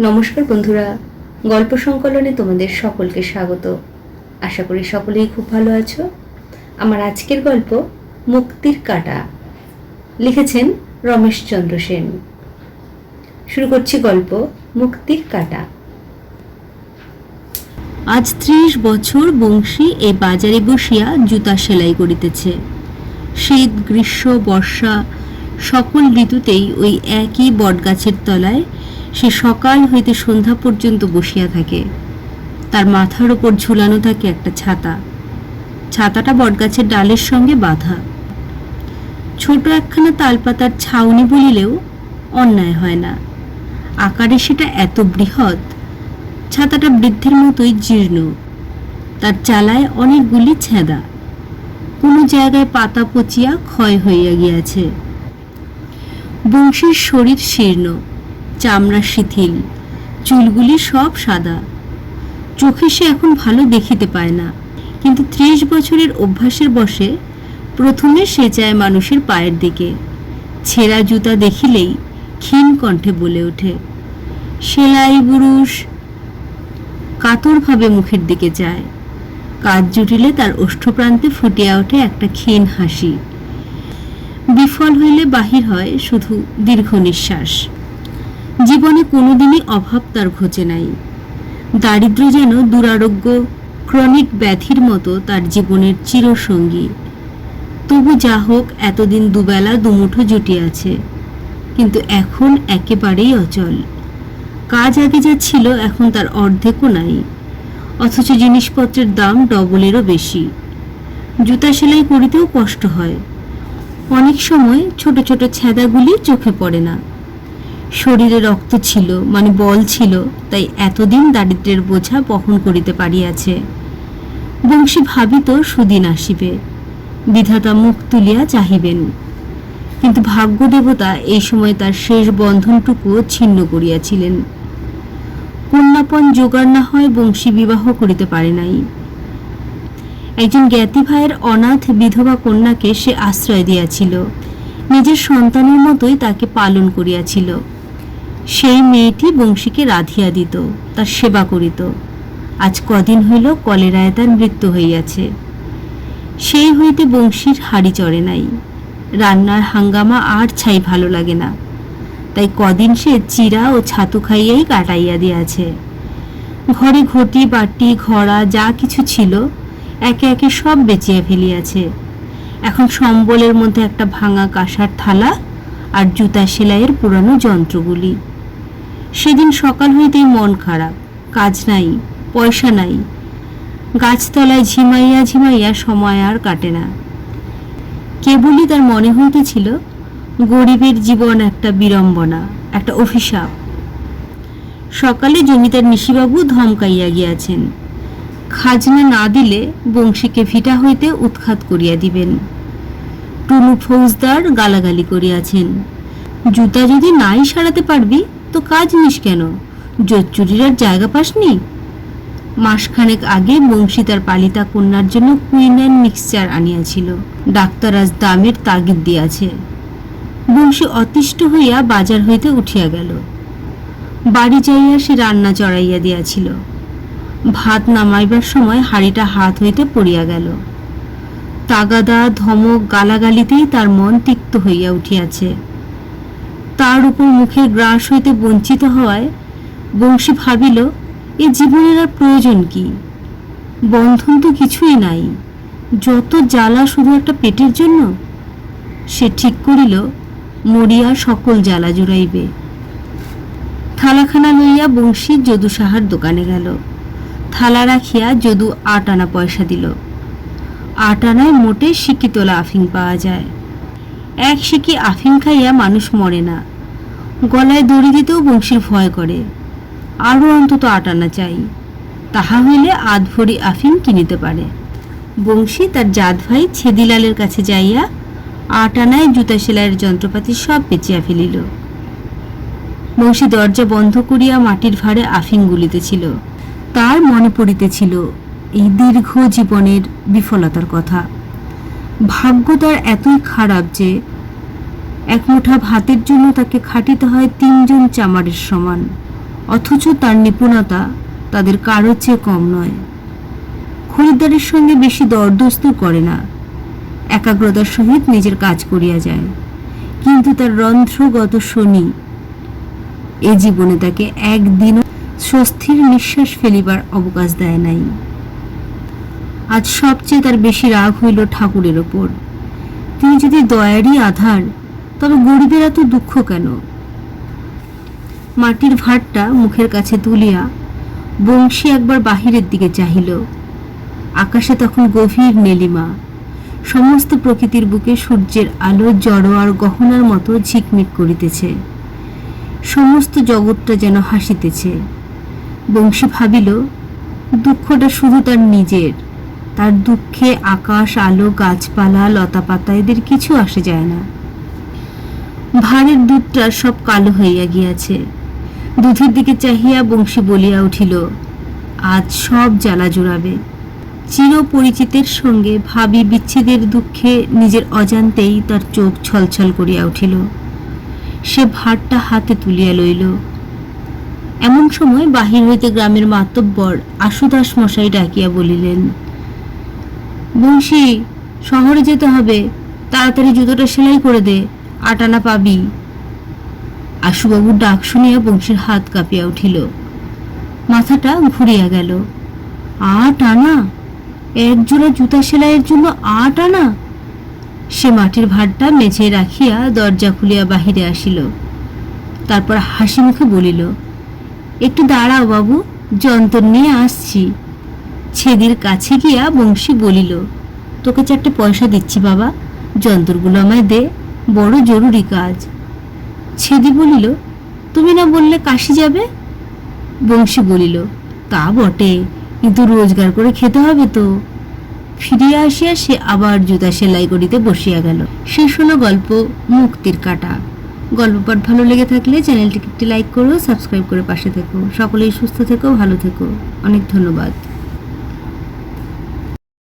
নমস্কার বন্ধুরা। গল্প সংকলনে তোমাদের সকলকে স্বাগত। আশা করি সকলেই খুব ভালো আছো। আমার আজকের গল্প মুক্তির কাটা। লিখেছেন রমেশচন্দ্র সেন। শুরু করছি গল্প মুক্তির কাটা। আজ ত্রিশ বছর বংশী এই বাজারে বসিয়া জুতা সেলাই করিতেছে। শীত, গ্রীষ্ম, বর্ষা সকল ঋতুতেই ওই একই বটগাছের তলায় সে সকাল হইতে সন্ধ্যা পর্যন্ত বসিয়া থাকে। তার মাথার ওপর ঝুলানো থাকে একটা ছাতা। ছাতাটা বটগাছের ডালের সঙ্গে বাঁধা। ছোট একখানা তালপাতার ছাউনি বলিলেও অন্যায় হয় না। আকারে সেটা এত বৃহৎ, ছাতাটা বৃদ্ধের মতোই জীর্ণ। তার চালায় অনেকগুলি ছেঁদা। কোনো জায়গায় পাতা পচিয়া ক্ষয় হইয়া গিয়াছে। বংশীর শরীর শীর্ণ, চামড়া শিথিল, চুলগুলি সব সাদা। চোখে সে এখন ভালো দেখিতে পায় না, কিন্তু ত্রিশ বছরের অভ্যাসের বসে প্রথমে সে চায় মানুষের পায়ের দিকে। ছেঁড়া জুতা দেখিলেই ক্ষীণ কণ্ঠে বলে ওঠে, সেলাই বুরুষ কাতরভাবে মুখের দিকে যায় কাজ জুটিলে তার ওষ্ঠপ্রান্তে ফুটিয়া ওঠে একটা ক্ষীণ হাসি। বিফল হইলে বাহির হয় শুধু দীর্ঘ নিঃশ্বাস। জীবনে কোনোদিনই অভাব তার ঘোচে নাই। দারিদ্র যেন দুরারোগ্য, ক্রনিক ব্যাধির মতো তার জীবনের চিরসঙ্গী। তবু যা হোক, এতদিন দুবেলা দুমুঠো জুটিয়াছে কিন্তু এখন একেবারেই অচল। কাজ আগে যা ছিল, এখন তার অর্ধেকও নাই। অথচ জিনিসপত্রের দাম ডবলেরও বেশি। জুতা সেলাই করিতেও কষ্ট হয়। অনেক সময় ছোট ছোট ছেদাগুলি চোখে পড়ে না। শরীরে রক্ত ছিল মানে বল ছিল, তাই এতদিন দারিদ্রের বোঝা বহন করিতে পারিয়াছে। বংশী ভাবিত সুদিন আসিবে, বিধাতা মুখ তুলিয়া চাহিবেন। কিন্তু ভাগ্য দেবতা এই সময় তার শেষ বন্ধনটুকুও ছিন্ন করিয়াছিলেন। কন্যাপন জোগাড় না হয় বংশী বিবাহ করিতে পারে নাই। একজন জ্ঞাতি ভাইয়ের অনাথ বিধবা কন্যাকে সে আশ্রয় দিয়াছিল। নিজের সন্তানের মতোই তাকে পালন করিয়াছিল। সেই মেয়েটি বংশীকে রাধিয়া দিত, তার সেবা করিত। আজ কদিন হইল কলেরায় তার মৃত্যু হইয়াছে। সেই হইতে বংশীর হাড়ি চড়ে নাই। রান্নার হাঙ্গামা আর ছাই ভালো লাগে না। তাই কদিন সে চিরা ও ছাতু খাইয়াই কাটাইয়া দিয়াছে। ঘরে ঘটি, বাটি, ঘড়া যা কিছু ছিল একে একে সব বেচিয়া ফেলিয়াছে। এখন সম্বলের মধ্যে একটা ভাঙা কাঁসার থালা আর জুতা সেলাইয়ের পুরানো যন্ত্রগুলি। সেদিন সকাল হইতেই মন খারাপ, কাজ নাই, পয়সা নাই। গাছতলায় ঝিমাইয়া ঝিমাইয়া সময় আর কাটে না। কেবলই তার মনে হইতেছিল, গরিবের জীবন একটা বিড়ম্বনা, একটা অভিশাপ। সকালে জমিদার নিশিবাবু ধমকাইয়া গিয়াছেন খাজনা না দিলে বংশীকে ভিটা হইতে উৎখাত করিয়া দিবেন। টুনু ফৌজদার গালাগালি করিয়াছেন, জুতা যদি নাই সারাতে পারবি, তো কাজ নিস কেন? জোচ্চুরির আর জায়গা পাসনি? মাসখানেক আগে বংশী তার পালিতা কন্যার জন্য কুইনান মিক্সচার আনিয়াছিল। ডাক্তার আজ দামের তাগিদ দিয়াছে। বংশী অতিষ্ঠ হইয়া বাজার হইতে উঠিয়া গেল। বাড়ি যাইয়া সে রান্না চড়াইয়া দিয়াছিল। ভাত নামাইবার সময় হাড়িটা হাত হইতে পড়িয়া গেল। তাগাদা, ধমক, গালাগালিতেই তার মন তিক্ত হইয়া উঠিয়াছে। তার উপর মুখের গ্রাস হইতে বঞ্চিত হওয়ায় বংশী ভাবিল, এ জীবনের আর প্রয়োজন কি? বন্ধন তো কিছুই নাই। যত জ্বালা শুধু একটা পেটের জন্য? সে ঠিক করিল, মরিয়া সকল জ্বালা জুড়াইবে। থালাখানা লইয়া বংশী যদু সাহার দোকানে গেল। থালা রাখিয়া যদু আট আনা পয়সা দিল। আট আনায় মোটে সিকি তোলা আফিং পাওয়া যায়। এক সিকি আফিং খাইয়া মানুষ মরে না। গলায় দড়ি দিতেও বংশীর ভয় করে। আরও অন্তত আট আনা চাই। তাহা হইলে আধ ভরি আফিং কিনিতে পারে। বংশী তার জাত ভাই ছেদিলালের কাছে যাইয়া আট আনায় জুতা সেলাইয়ের যন্ত্রপাতি সব বেচিয়া ফেলিল। বংশী দরজা বন্ধ করিয়া মাটির ভারে আফিং গুলিতেছিল তার মনে পড়িতেছিল এই দীর্ঘ জীবনের বিফলতার কথা। ভাগ্য তার এতই খারাপ যে এক মুঠা ভাতের জন্য তাকে খাটিতে হয় তিনজন চামারের সমান, অথচ তার নিপুণতা তাদের কারোর চেয়ে কম নয়। খরিদ্দারের সঙ্গে বেশি দরদস্তুর করে না, একাগ্রতার সহিত নিজের কাজ করিয়া যায়। কিন্তু তার রন্ধ্রগত শনি এ জীবনে তাকে একদিনও স্বস্তির নিঃশ্বাস ফেলিবার অবকাশ দেয় নাই। আজ সবচেয়ে তার বেশি রাগ হইল ঠাকুরের ওপর। তিনি যদি দয়ারই আধার, তবে গরিবের এত দুঃখ কেন? মাটির ভাঁড়টা মুখের কাছে তুলিয়া বংশী একবার বাহিরের দিকে চাহিল। আকাশে তখন গভীর নেলিমা। সমস্ত প্রকৃতির বুকে সূর্যের আলো, জড়ো আর গহনার মতো ঝিকমিক করিতেছে। সমস্ত জগৎটা যেন হাসিতেছে। বংশী ভাবিল, দুঃখটা শুধু তার নিজের। তার দুঃখে আকাশ, আলো, গাছপালা, লতাপাতা এদের কিছু আসে যায় না। ভারের দুধটা সব কালো হইয়া গিয়াছে। দুধের দিকে চাহিয়া বংশী বলিয়া উঠিল, আজ সব জ্বালা জুড়াবে। চির পরিচিতের সঙ্গে ভাবি বিচ্ছেদের দুঃখে নিজের অজান্তেই তার চোখ ছলছল করিয়া উঠিল। সে ভারটা হাতে তুলিয়া লইল। এমন সময় বাহির হইতে গ্রামের মাতব্বর আশুদাস মশাই ডাকিয়া বলিলেন, বংশী, শহরে যেতে হবে। তাড়াতাড়ি জুতোটা সেলাই করে দে, আটানা পাবি। আশুবাবুর ডাক শুনিয়া বংশীর হাত কাঁপিয়া উঠিল। মাথাটা ঘুরিয়া গেল। আট আনা এক জোড়া জুতা সেলাইয়ের জন্য আট আনা সে মাটির ভাঁড়টা মেঝে রাখিয়া দরজা খুলিয়া বাহিরে আসিল। তারপর হাসি মুখে বলিল একটু দাঁড়াও বাবু, যন্তর নিয়ে আসছি। ছেদির কাছে গিয়া বংশী বলিল, তোকে চারটে পয়সা দিচ্ছি বাবা, যন্তরগুলো আমায় দে, বড় জরুরি কাজ। ছেদি বলিল, তুমি না বললে কাশি যাবে? বংশী বলিল, তা বটে, কিন্তু রোজগার করে খেতে হবে তো। ফিরিয়া আসিয়া সে আবার জুতা সেলাই করিতে বসিয়া গেল। শেষ হলো গল্প মুক্তির কাটা। গল্প পাঠ ভালো লেগে থাকলে চ্যানেলটিকে একটি লাইক করো, সাবস্ক্রাইব করে পাশে থেকো। সকলেই সুস্থ থেকো, ভালো থেকো। অনেক ধন্যবাদ।